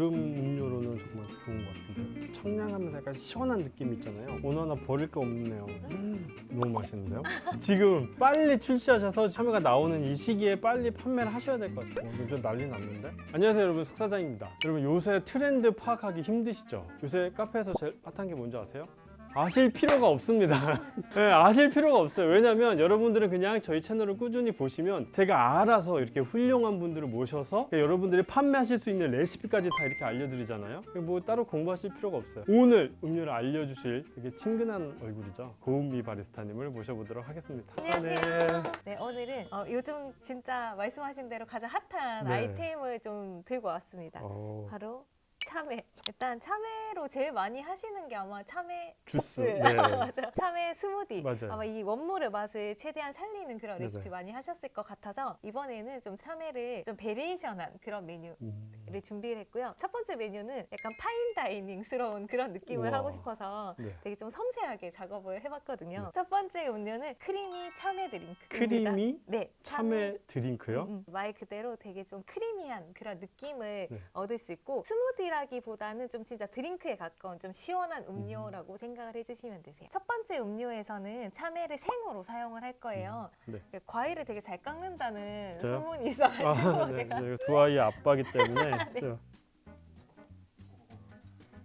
여름 음료로는 정말 좋은 것 같은데 청량하면서 약간 시원한 느낌 있잖아요. 오늘 하나 버릴 게 없네요. 음, 너무 맛있는데요? 지금 빨리 출시하셔서 참외가 나오는 이 시기에 빨리 판매를 하셔야 될 것 같아요. 요즘 난리 났는데. 안녕하세요 여러분 석사장입니다. 여러분 요새 트렌드 파악하기 힘드시죠? 요새 카페에서 제일 핫한 게 뭔지 아세요? 아실 필요가 없습니다. 네, 아실 필요가 없어요. 왜냐면 여러분들은 그냥 저희 채널을 꾸준히 보시면 제가 알아서 이렇게 훌륭한 분들을 모셔서 여러분들이 판매하실 수 있는 레시피까지 다 이렇게 알려드리잖아요. 뭐 따로 공부하실 필요가 없어요. 오늘 음료를 알려주실 되게 친근한 얼굴이죠. 고은미 바리스타님을 모셔보도록 하겠습니다. 안녕하세요. 네, 오늘은 어, 요즘 진짜 말씀하신 대로 가장 핫한 네. 아이템을 좀 들고 왔습니다. 어, 바로 참외. 일단 참외로 제일 많이 하시는 게 아마 참외 주스. 네. 맞아. 참외 스무디. 맞아요. 아마 이 원물의 맛을 최대한 살리는 그런. 레시피 많이 하셨을 것 같아서 이번에는 좀 참외를 좀 베리에이션한 그런 메뉴. 음, 를 준비를 했고요. 첫 번째 메뉴는 약간 파인 다이닝스러운 그런 느낌을 우와. 하고 싶어서 네. 되게 좀 섬세하게 작업을 해봤거든요. 첫 번째 음료는 크리미 참외 드링크. 크리미 네, 참외 드링크요? 음, 음. 말 그대로 되게 좀 크리미한 그런 느낌을 네. 얻을 수 있고 스무디라 기보다는 좀 진짜 드링크에 가까운 좀 시원한 음료라고 생각을 해주시면 되세요. 첫 번째 음료에서는 참외를 생으로 사용을 할 거예요. 네. 과일을 되게 잘 깎는다는 저요? 소문이 있어가지고 아, 네. 제가 네, 두 아이의 아빠기 때문에 제가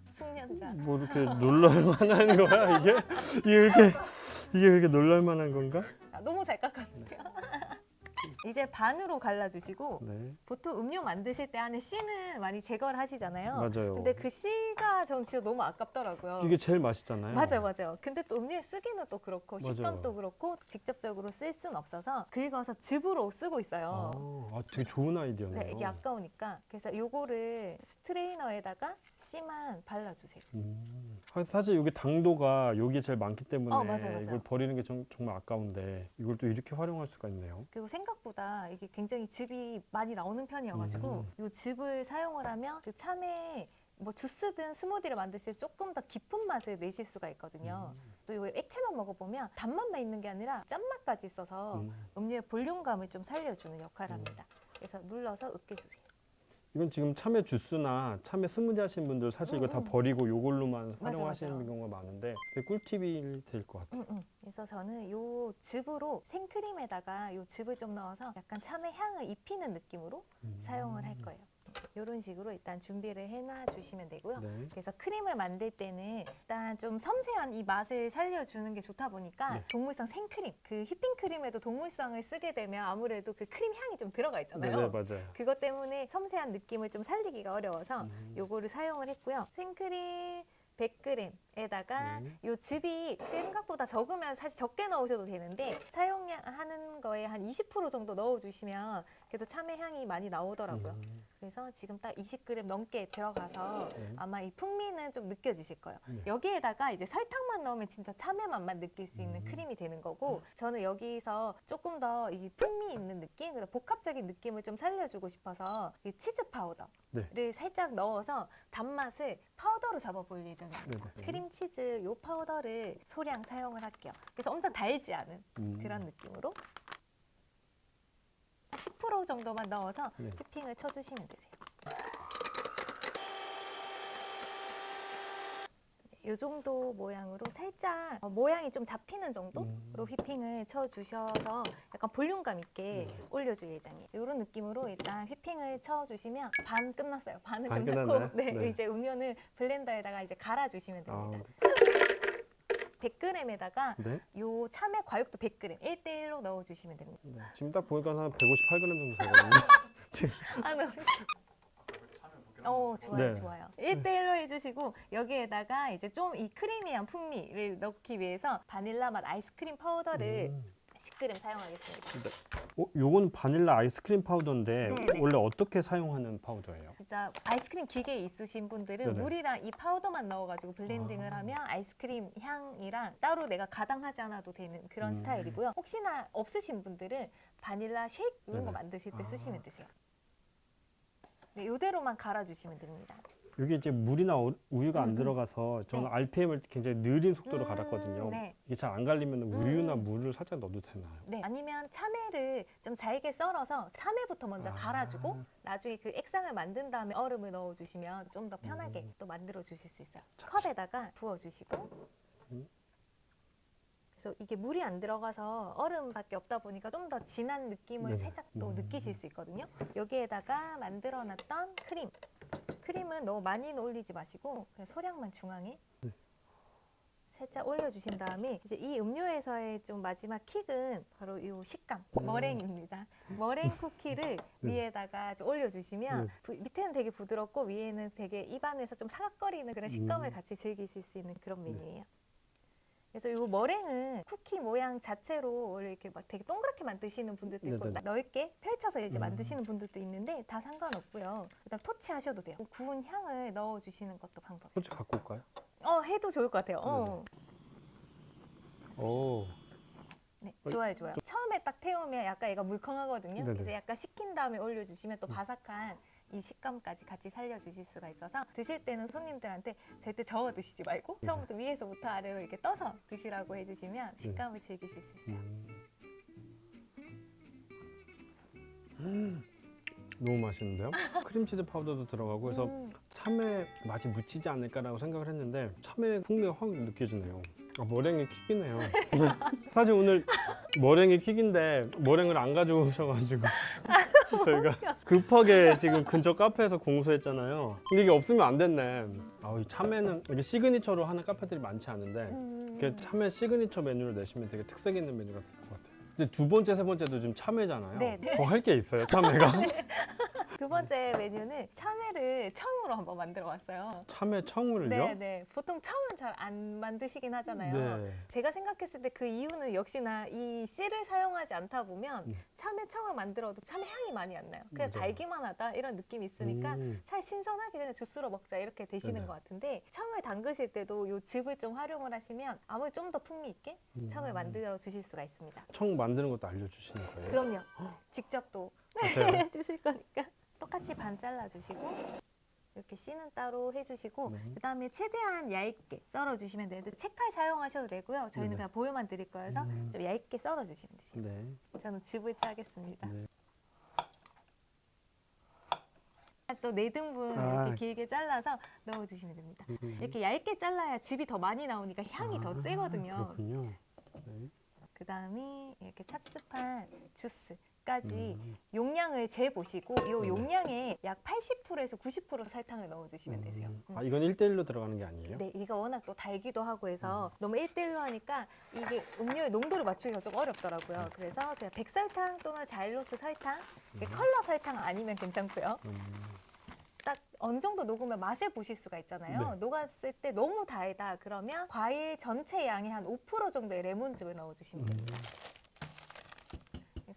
숙련자. 뭐 이렇게 놀랄만한 거야 이게 이게 이렇게 이게 이렇게 놀랄만한 건가? 아, 너무 잘 깎았는데요. 이제 반으로 갈라주시고 네 보통 음료 만드실 때 안에 씨는 많이 제거를 하시잖아요. 맞아요. 근데 그 씨가 전 진짜 너무 아깝더라고요. 이게 제일 맛있잖아요. 맞아요, 맞아요. 근데 또 음료에 쓰기는 또 그렇고 맞아요. 식감도 그렇고 직접적으로 쓸 수는 없어서 긁어서 즙으로 쓰고 있어요. 아, 아, 되게 좋은 아이디어네요. 네, 이게 아까우니까 그래서 요거를 스트레이너에다가 씨만 발라주세요. 음. 사- 사실 여기 당도가 여기 제일 많기 때문에 어, 맞아요, 맞아요. 이걸 버리는 게 정, 정말 아까운데 이걸 또 이렇게 활용할 수가 있네요. 그리고 생각보다 이게 굉장히 즙이 많이 나오는 편이어가지고 음. 이 즙을 사용을 하면 그 참외 뭐 주스든 스무디를 만드실 때 조금 더 깊은 맛을 내실 수가 있거든요. 음. 또 이거 액체만 먹어보면 단맛만 있는 게 아니라 짠맛까지 있어서 음. 음료의 볼륨감을 좀 살려주는 역할을 합니다. 그래서 눌러서 으깨주세요. 이건 지금 참외 주스나 참외 스무디 하시는 분들 사실 이거 다 음, 음. 버리고 이걸로만 맞아, 활용하시는 맞아. 경우가 많은데 되게 꿀팁이 될 것 같아요. 음, 음. 그래서 저는 요 즙으로 생크림에다가 요 즙을 좀 넣어서 약간 참외 향을 입히는 느낌으로 음. 사용을 할 거예요. 이런 식으로 일단 준비를 해놔 주시면 되고요. 네. 그래서 크림을 만들 때는 일단 좀 섬세한 이 맛을 살려주는 게 좋다 보니까 네. 동물성 생크림, 그 휘핑 크림에도 동물성을 쓰게 되면 아무래도 그 크림 향이 좀 들어가 네, 있잖아요. 네, 맞아요. 그것 때문에 섬세한 느낌을 좀 살리기가 어려워서 음. 요거를 사용을 했고요. 생크림 100g 에다가 네. 요 즙이 생각보다 적으면 사실 적게 넣으셔도 되는데 사용하는 거에 한 20% 정도 넣어주시면 그래도 참외 향이 많이 나오더라고요. 음. 그래서 지금 딱 20g 넘게 들어가서 네. 아마 이 풍미는 좀 느껴지실 거예요. 네. 여기에다가 이제 설탕만 넣으면 진짜 참외 맛만 느낄 수 있는 음. 크림이 되는 거고 저는 여기서 조금 더 이 풍미 있는 느낌, 그래서 복합적인 느낌을 좀 살려주고 싶어서 이 치즈 파우더를 네. 살짝 넣어서 단맛을 파우더로 잡아볼 예정입니다. 네, 네. 크림 치즈 요 파우더를 소량 사용을 할게요. 그래서 엄청 달지 않은 음. 그런 느낌으로 10% 정도만 넣어서 네. 휘핑을 쳐주시면 되세요. 이 정도 모양으로 살짝 어, 모양이 좀 잡히는 정도로 음. 휘핑을 쳐주셔서 약간 볼륨감 있게 네. 올려줄 예정이에요. 이런 느낌으로 일단 휘핑을 쳐주시면 반 끝났어요. 반은 반 끝났고 끝났나요? 네, 네. 이제 음료는 블렌더에다가 이제 갈아주시면 아, 됩니다. 100g에다가 네. 요 참외 과육도 100g 1대1로 넣어주시면 됩니다. 네. 지금 딱 보니까 한 158g 정도 되거든요. 아, 너무 어, 좋아요, 네. 좋아요. 1대1로 해주시고, 여기에다가 이제 좀 이 크리미한 풍미를 넣기 위해서 바닐라 맛 아이스크림 파우더를 음. 10g 사용하겠습니다. 어, 요건 바닐라 아이스크림 파우더인데 네, 네. 원래 어떻게 사용하는 파우더예요? 진짜 아이스크림 기계 있으신 분들은 네네. 물이랑 이 파우더만 넣어가지고 블렌딩을 아. 하면 아이스크림 향이랑 따로 내가 가당하지 않아도 되는 그런 음. 스타일이고요. 혹시나 없으신 분들은 바닐라 쉐이크 이런 거 네네. 만드실 때 아. 쓰시면 되세요. 네, 이대로만 갈아주시면 됩니다. 여기 이제 물이나 우- 우유가 안 음, 음. 들어가서 저는 네. RPM을 굉장히 느린 속도로 음, 갈았거든요. 네. 이게 잘 안 갈리면 우유나 음. 물을 살짝 넣어도 되나요? 네. 아니면 참외를 좀 잘게 썰어서 참외부터 먼저 아. 갈아주고 나중에 그 액상을 만든 다음에 얼음을 넣어주시면 좀 더 편하게 음. 또 만들어 주실 수 있어요. 컵에다가 부어주시고 음. 그래서 이게 물이 안 들어가서 얼음밖에 없다 보니까 좀 더 진한 느낌을 네네. 살짝 또 음. 느끼실 수 있거든요. 여기에다가 만들어놨던 크림. 크림은 너무 많이는 올리지 마시고 그냥 소량만 중앙에 네. 살짝 올려주신 다음에 이제 이 음료에서의 좀 마지막 킥은 바로 이 식감 음. 머랭입니다. 머랭 쿠키를 네. 위에다가 좀 올려주시면 네. 부- 밑에는 되게 부드럽고 위에는 되게 입안에서 좀 사각거리는 그런 식감을 음. 같이 즐기실 수 있는 그런 네. 메뉴예요. 그래서 이 머랭은 쿠키 모양 자체로 이렇게 막 되게 동그랗게 만드시는 분들도 있고 네네네. 넓게 펼쳐서 이제 음. 만드시는 분들도 있는데 다 상관없고요. 그다음 토치하셔도 돼요. 구운 향을 넣어주시는 것도 방법. 솔직히 갖고 올까요? 어 해도 좋을 것 같아요. 어. 오. 네, 어, 좋아요, 좋아요. 처음에 딱 태우면 약간 얘가 물컹하거든요. 네네. 그래서 약간 식힌 다음에 올려주시면 또 음. 바삭한 이 식감까지 같이 살려주실 수가 있어서 드실 때는 손님들한테 절대 저어 드시지 말고 네. 처음부터 위에서부터 아래로 이렇게 떠서 드시라고 해주시면 식감을 즐기실 수 있어요. 음. 음. 너무 맛있는데요? 크림치즈 파우더도 들어가고 그래서 음, 참외 맛이 묻히지 않을까라고 생각을 했는데 참외 풍미가 확 느껴지네요. 아, 머랭이 킥이네요. 사실 오늘 머랭이 킥인데 머랭을 안 가져오셔가지고 저희가 급하게 지금 근처 카페에서 공수했잖아요. 근데 이게 없으면 안 됐네. 아, 이 참외는 이게 시그니처로 하는 카페들이 많지 않은데 음, 이렇게 참외 시그니처 메뉴를 내시면 되게 특색 있는 메뉴가 될 것 같아요. 근데 두 번째, 세 번째도 지금 참외잖아요. 네, 네. 더 할 게 있어요, 참외가. 두 번째 메뉴는 참외를 청으로 한번 만들어 왔어요. 참외 청을요? 네, 네. 보통 청은 잘 안 만드시긴 하잖아요. 네. 제가 생각했을 때 그 이유는 역시나 이 씨를 사용하지 않다 보면 음. 참외 청을 만들어도 참외 향이 많이 안 나요. 그냥 맞아요. 달기만 하다 이런 느낌이 있으니까 음. 차라리 신선하게 그냥 주스로 먹자 이렇게 되시는 네네. 것 같은데 청을 담그실 때도 요 즙을 좀 활용을 하시면 아무리 좀더 풍미 있게 음. 청을 만들어 주실 수가 있습니다. 청 만드는 것도 알려주시는 거예요? 그럼요. 직접 또 맞아요. 해주실 거니까 똑같이 반 잘라주시고 이렇게 씨는 따로 해주시고 네. 그다음에 최대한 얇게 썰어주시면 되는데 채칼 사용하셔도 되고요. 저희는 네네. 그냥 보여만 드릴 거여서 음. 좀 얇게 썰어주시면 되세요. 네. 저는 즙을 짜겠습니다. 네. 또네 등분 아. 이렇게 길게 잘라서 넣어주시면 됩니다. 음. 이렇게 얇게 잘라야 즙이 더 많이 나오니까 향이 더 아, 세거든요. 그렇군요. 네. 그다음에 이렇게 찹찹한 주스 까지 음. 용량을 재 보시고 이 네네. 용량에 약 80%에서 90% 설탕을 넣어주시면 되세요. 음. 음. 아 이건 1대1로 들어가는 게 아니에요? 네, 이가 워낙 또 달기도 하고 해서 음. 너무 1대1로 하니까 이게 음료의 농도를 맞추기가 좀 어렵더라고요. 음. 그래서 그냥 백설탕 또는 자일로스 설탕, 음. 컬러 설탕 아니면 괜찮고요. 음. 딱 어느 정도 녹으면 맛을 보실 수가 있잖아요. 네. 녹았을 때 너무 달다 그러면 과일 전체 양의 한 5% 정도의 레몬즙을 넣어주시면 음. 됩니다.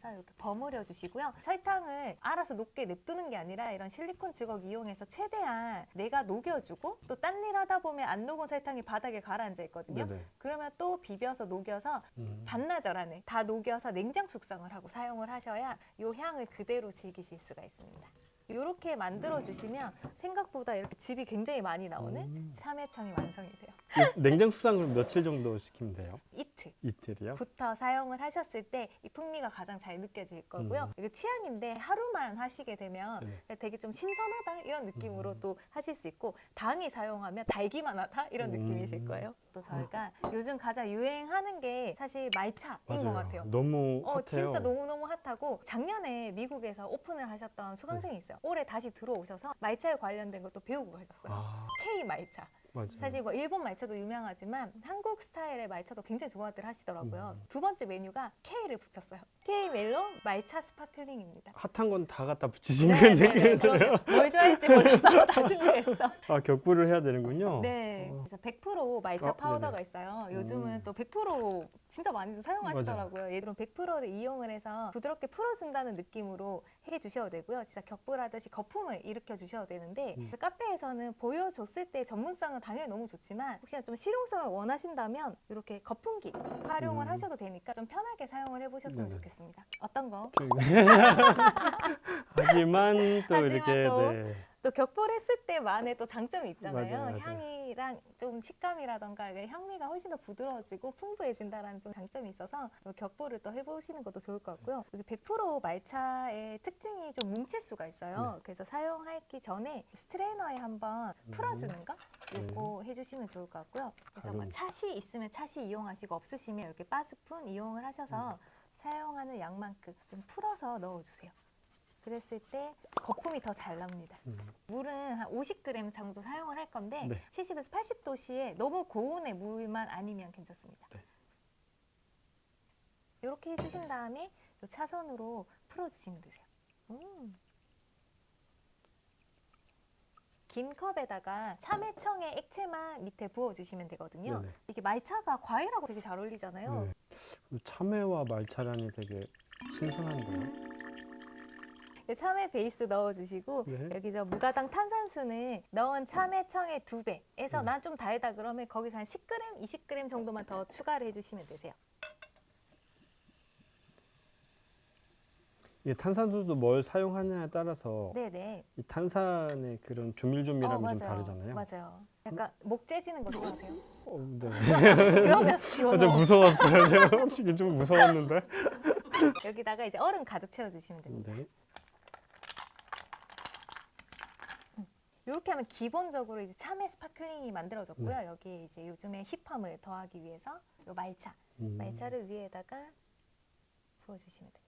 그래서 이렇게 버무려 주시고요. 설탕을 알아서 녹게 냅두는 게 아니라 이런 실리콘 주걱 이용해서 최대한 내가 녹여주고 또 딴 일 하다 보면 안 녹은 설탕이 바닥에 가라앉아 있거든요. 네네. 그러면 또 비벼서 녹여서 음. 반나절 안에 다 녹여서 냉장 숙성을 하고 사용을 하셔야 이 향을 그대로 즐기실 수가 있습니다. 이렇게 만들어 주시면 생각보다 이렇게 즙이 굉장히 많이 나오는 음. 참외청이 완성이 돼요. 이 냉장 수상 그럼 며칠 정도 시키면 돼요? 이틀. 이틀이요? 부터 사용을 하셨을 때 이 풍미가 가장 잘 느껴질 거고요. 음. 이거 취향인데 하루만 하시게 되면 네. 되게 좀 신선하다 이런 느낌으로 음. 또 하실 수 있고 당이 사용하면 달기만 하다 이런 음. 느낌이실 거예요. 또 저희가 요즘 가장 유행하는 게 사실 말차인 것. 같아요. 너무 어, 핫해요. 진짜 너무너무 핫하고 작년에 미국에서 오픈을 하셨던 수강생이 네. 있어요. 올해 다시 들어오셔서 말차에 관련된 것도 배우고 가셨어요. 아 K 말차. 맞아요. 사실 뭐 일본 말차도 유명하지만 한국 스타일의 말차도 굉장히 좋아들 하시더라고요. 음. 두 번째 메뉴가 K를 붙였어요. K 멜론 말차 스파클링입니다. 핫한 건 다 갖다 붙이신 네, 건 네, 네. 그럼요. 뭘 좋아할지 몰라서 다 준비했어. 아 격부를 해야 되는군요. 네. 어. 그래서 100% 말차 어, 파우더가 있어요. 요즘은 음. 또100% 진짜 많이 사용하시더라고요. 얘들은 100%를 이용을 해서 부드럽게 풀어준다는 느낌으로 해 주셔도 되고요. 진짜 격불하듯이 거품을 일으켜 주셔도 되는데 음. 그래서 카페에서는 보여줬을 때 전문성은 당연히 너무 좋지만 혹시나 좀 실용성을 원하신다면 이렇게 거품기 활용을 음. 하셔도 되니까 좀 편하게 사용을 해보셨으면 네네. 좋겠 습니다. 어떤 거? 하지만 또 하지만 이렇게 또 네. 또 격볼했을 때만의 또 장점이 있잖아요. 맞아요, 맞아요. 향이랑 좀 식감이라던가 이게 향미가 훨씬 더 부드러워지고 풍부해진다라는 좀 장점이 있어서 요 격볼을 또 해보시는 것도 좋을 것 같고요. 여기 100% 말차의 특징이 좀 뭉칠 수가 있어요. 네. 그래서 사용하기 전에 스트레이너에 한번 음. 풀어주는 거 네. 요거 해주시면 좋을 것 같고요. 그래서 뭐. 찻이 있으면 찻이 이용하시고 없으시면 이렇게 바스푼 이용을 하셔서 음. 사용하는 양만큼 좀 풀어서 넣어주세요. 그랬을 때 거품이 더 잘 납니다. 음. 물은 한 50g 정도 사용을 할 건데 네. 70에서 80도씨에 너무 고온의 물만 아니면 괜찮습니다. 네. 이렇게 해주신 다음에 요 차선으로 풀어주시면 되세요. 음. 긴 컵에다가 참외청의 액체만 밑에 부어주시면 되거든요. 네네. 이게 말차가 과일하고 되게 잘 어울리잖아요. 네. 그 참외와 말차란이 되게 신선한데요. 네, 참외 베이스 넣어주시고 네. 여기서 무가당 탄산수는 넣은 참외청의 두 배에서 네. 난좀 달다 그러면 거기서 한 10g, 20g 정도만 더 추가를 해주시면 되세요. 이 탄산수도 뭘 사용하냐에 따라서 네네. 이 탄산의 그런 조밀조밀함이 어, 좀 다르잖아요. 맞아요. 약간 목 째지는 거 좋아하세요? 어, 네. 그러면 아, 좀 무서웠어요. 제가 지금 좀 무서웠는데. 여기다가 이제 얼음 가득 채워주시면 됩니다. 네. 이렇게 하면 기본적으로 이제 참외 스파클링이 만들어졌고요. 네. 여기에 이제 요즘에 힙함을 더하기 위해서 요 말차, 음. 말차를 위에다가 부어주시면 됩니다.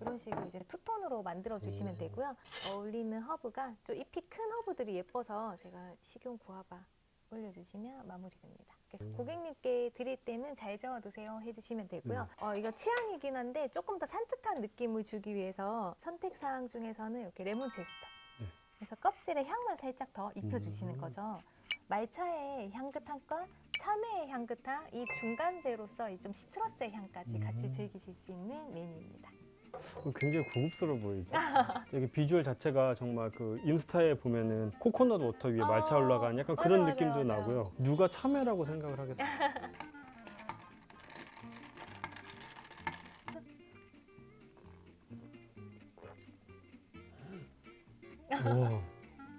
이런 식으로 이제 투톤으로 만들어 주시면 음. 되고요. 어울리는 허브가 좀 잎이 큰 허브들이 예뻐서 제가 식용 구아바 올려주시면 마무리됩니다. 그래서 음. 고객님께 드릴 때는 잘 저어 드세요 해주시면 되고요. 어, 이거 취향이긴 한데 조금 더 산뜻한 느낌을 주기 위해서 선택 사항 중에서는 이렇게 레몬 제스터. 네. 그래서 껍질에 향만 살짝 더 입혀주시는 음. 거죠. 말차의 향긋함과 참외의 향긋함 이 중간재로서 이 좀 시트러스의 향까지 같이 음. 즐기실 수 있는 메뉴입니다. 어, 굉장히 고급스러워 보이죠. 여기 비주얼 자체가 정말 그 인스타에 보면은 코코넛 워터 위에 말차 어, 올라간 약간 그런 맞아, 느낌도 맞아. 나고요. 누가 참외라고 생각을 하겠어요. 와,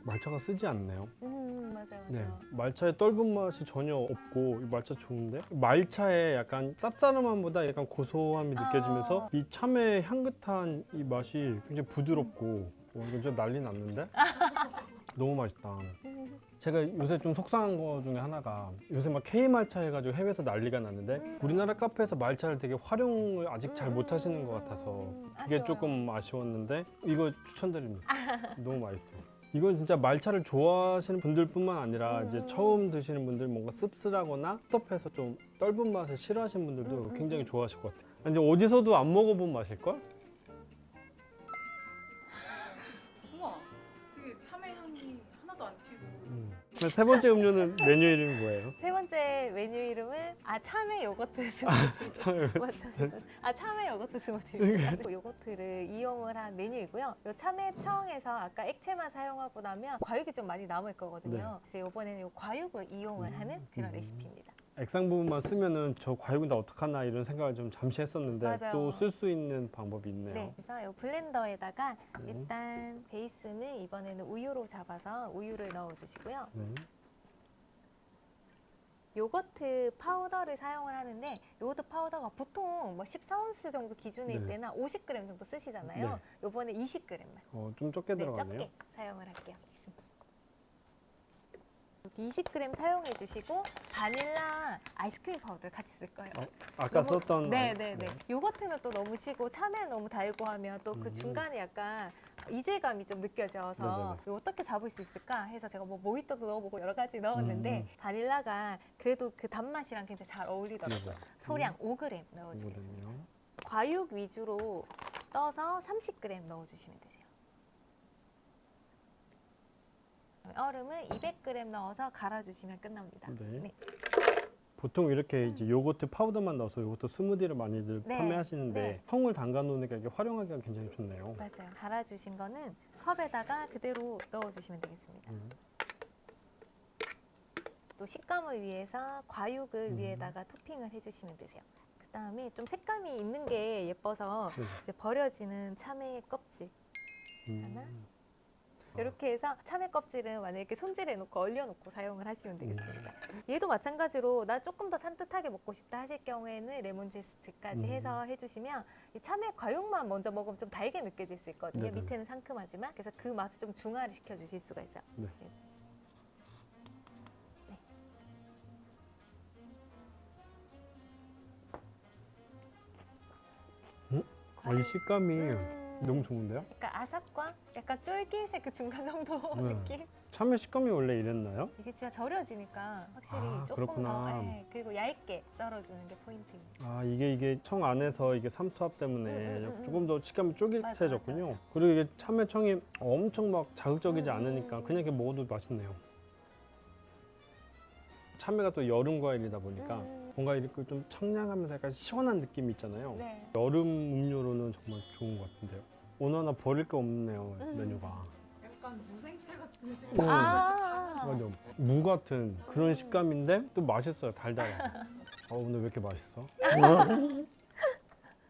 말차가 쓰지 않네요. 음 맞아요 맞아요. 네, 말차의 떫은 맛이 전혀 없고 이 말차 좋은데 말차의 약간 쌉싸름함보다 약간 고소함이 느껴지면서 아. 이 참외 향긋한 이 맛이 굉장히 부드럽고 어, 이거 진짜 난리 났는데 너무 맛있다. 음, 제가 요새 좀 속상한 거 중에 하나가 요새 막 K 말차 해가지고 해외에서 난리가 났는데 음. 우리나라 카페에서 말차를 되게 활용을 아직 잘 음, 못하시는 것 음, 같아서 음, 그게 아쉬워요. 조금 아쉬웠는데 이거 추천드립니다. 너무 맛있어요. 이건 진짜 말차를 좋아하시는 분들뿐만 아니라 음, 이제 음. 처음 드시는 분들 뭔가 씁쓸하거나 텁텁해서 좀 떫은 맛을 싫어하시는 분들도 음, 음, 굉장히 음. 좋아하실 것 같아요. 이제 어디서도 안 먹어본 맛일 걸? 음. 세 번째 음료는 메뉴 이름이 뭐예요? 세 번째 메뉴 이름은 아 참외 요거트 스무디. 참 맞죠? 아 참외 요거트 스무디. 요거트를 이용을 한 메뉴이고요. 요 참외청에서 아까 액체만 사용하고 나면 과육이 좀 많이 남을 거거든요. 그래서 이번에는 요 과육을 이용을 음, 하는 그런 음. 레시피입니다. 액상 부분만 쓰면은 저 과육은 다 어떡하나 이런 생각을 좀 잠시 했었는데 맞아요. 또 쓸 수 있는 방법이 있네요. 네, 그래서 요 블렌더에다가 네. 일단 베이스는 이번에는 우유로 잡아서 우유를 넣어주시고요. 네. 요거트 파우더를 사용을 하는데 요거트 파우더가 보통 뭐 14온스 정도 기준일 네. 때는 50g 정도 쓰시잖아요. 네. 요번에 20g만 어, 좀 적게 네, 들어가네요. 적게 사용을 할게요. 여기 20g 사용해 주시고 바닐라 아이스크림 파우더 같이 쓸 거예요. 어, 아까 너무- 썼던 네, 네, 네. 요거트는 또 너무 시고 참외 너무 달고 하면 또 그 음. 중간에 약간 이질감이 좀 느껴져서 네네네. 이거 어떻게 잡을 수 있을까 해서 제가 뭐 모히또도 넣어보고 여러 가지 넣었는데 음. 바닐라가 그래도 그 단맛이랑 굉장히 잘 어울리더라고요. 소량 5g 넣어주겠습니다. 이거는요. 과육 위주로 떠서 30g 넣어주시면 되세요. 얼음은 200g 넣어서 갈아주시면 끝납니다. 네. 네. 보통 이렇게 이제 요거트 파우더만 넣어서 요거트 스무디를 많이들 네, 판매하시는데 네. 청을 담가 놓으니까 이게 활용하기가 굉장히 좋네요. 맞아요. 갈아주신 거는 컵에다가 그대로 넣어주시면 되겠습니다. 음. 또 식감을 위해서 과육을 음. 위에다가 토핑을 해주시면 되세요. 그 다음에 좀 색감이 있는 게 예뻐서 네. 이제 버려지는 참외 껍질. 하나? 음. 이렇게 해서 참외 껍질은 만약에 이렇게 손질해 놓고 얼려 놓고 사용을 하시면 되겠습니다. 얘도 마찬가지로 나 조금 더 산뜻하게 먹고 싶다 하실 경우에는 레몬 제스트까지 음. 해서 해주시면 이 참외 과육만 먼저 먹으면 좀 달게 느껴질 수 있거든요. 네네. 밑에는 상큼하지만 그래서 그 맛을 좀 중화를 시켜 주실 수가 있어요. 네. 네. 아, 이 식감이 음. 너무 좋은데요? 약간 아삭과 약간 쫄깃의 그 중간 정도 네. 느낌? 참외 식감이 원래 이랬나요? 이게 진짜 절여지니까 확실히 아, 조금 그렇구나. 더 예, 그리고 얇게 썰어주는 게 포인트입니다. 아 이게 이게 청 안에서 이게 삼투압 때문에 음, 음, 음, 조금 더 식감이 쫄깃해졌군요. 맞아, 맞아. 그리고 이게 참외청이 엄청 막 자극적이지 음, 않으니까 음. 그냥 이렇게 먹어도 맛있네요. 참외가 또 여름 과일이다 보니까 음. 뭔가 이렇게 좀 청량하면서 약간 시원한 느낌이 있잖아요. 네. 여름 음료로는 정말 좋은 것 같은데요. 오늘 하나 버릴 게 없네요 음. 메뉴가. 약간 무생채 같은 음. 식감. 아, 맞아. 무 같은 그런 식감인데 또 맛있어요. 달달해. 아 오늘 왜 이렇게 맛있어?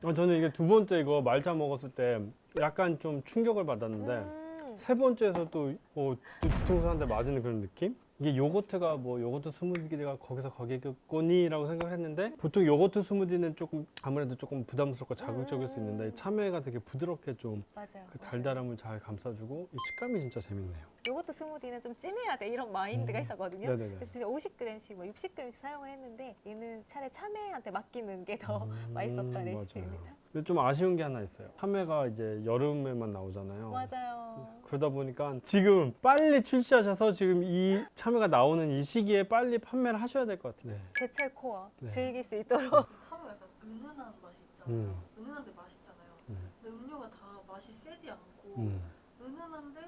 어, 저는 이게 두 번째 이거 말차 먹었을 때 약간 좀 충격을 받았는데 음. 세 번째에서 또, 어, 또 뒤통수 한 대 맞는 그런 느낌? 이게 요거트가 뭐 요거트 스무디가 거기서 거기겠거니라고 생각했는데 보통 요거트 스무디는 조금 아무래도 조금 부담스럽고 자극적일 수 있는데 참외가 되게 부드럽게 좀그 맞아요. 맞아요. 달달함을 잘 감싸주고 이 식감이 진짜 재밌네요. 요거트 스무디는 좀 진해야 돼 이런 마인드가 음. 있었거든요. 네네네. 그래서 진짜 50g씩, 뭐 60g씩 사용을 했는데 얘는 차라리 참외한테 맡기는 게 더 음, 맛있었던 맞아요. 레시피입니다. 근데 좀 아쉬운 게 하나 있어요. 참외가 이제 여름에만 나오잖아요. 맞아요. 그러다 보니까 지금 빨리 출시하셔서 지금 이 참외가 나오는 이 시기에 빨리 판매를 하셔야 될 것 같아요. 네. 제철 코어 네. 즐길 수 있도록. 참외가 약간 은은한 맛이 있잖아요. 음. 은은한데 맛있잖아요. 음. 근데 음료가 다 맛이 세지 않고 음. 은은한데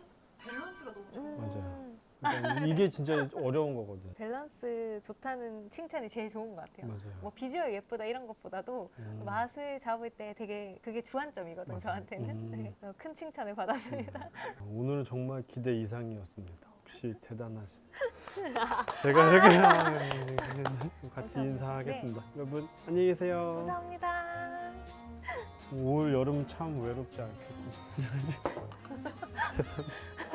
밸런스가 너무 좋아요. 맞아요. 그러니까 이게 진짜 어려운 거거든. 밸런스 좋다는 칭찬이 제일 좋은 것 같아요. 맞아요. 뭐 비주얼 예쁘다 이런 것보다도 음. 맛을 잡을 때 되게 그게 주안점이거든 요 맞아요. 저한테는 음. 네, 그래서 큰 칭찬을 받았습니다 오늘은 정말 기대 이상이었습니다. 역시 대단하시. 제가 이렇게 같이. 인사하겠습니다. 여러분 안녕히 계세요. 감사합니다 올 여름 참 외롭지 않겠고. 죄송합니다.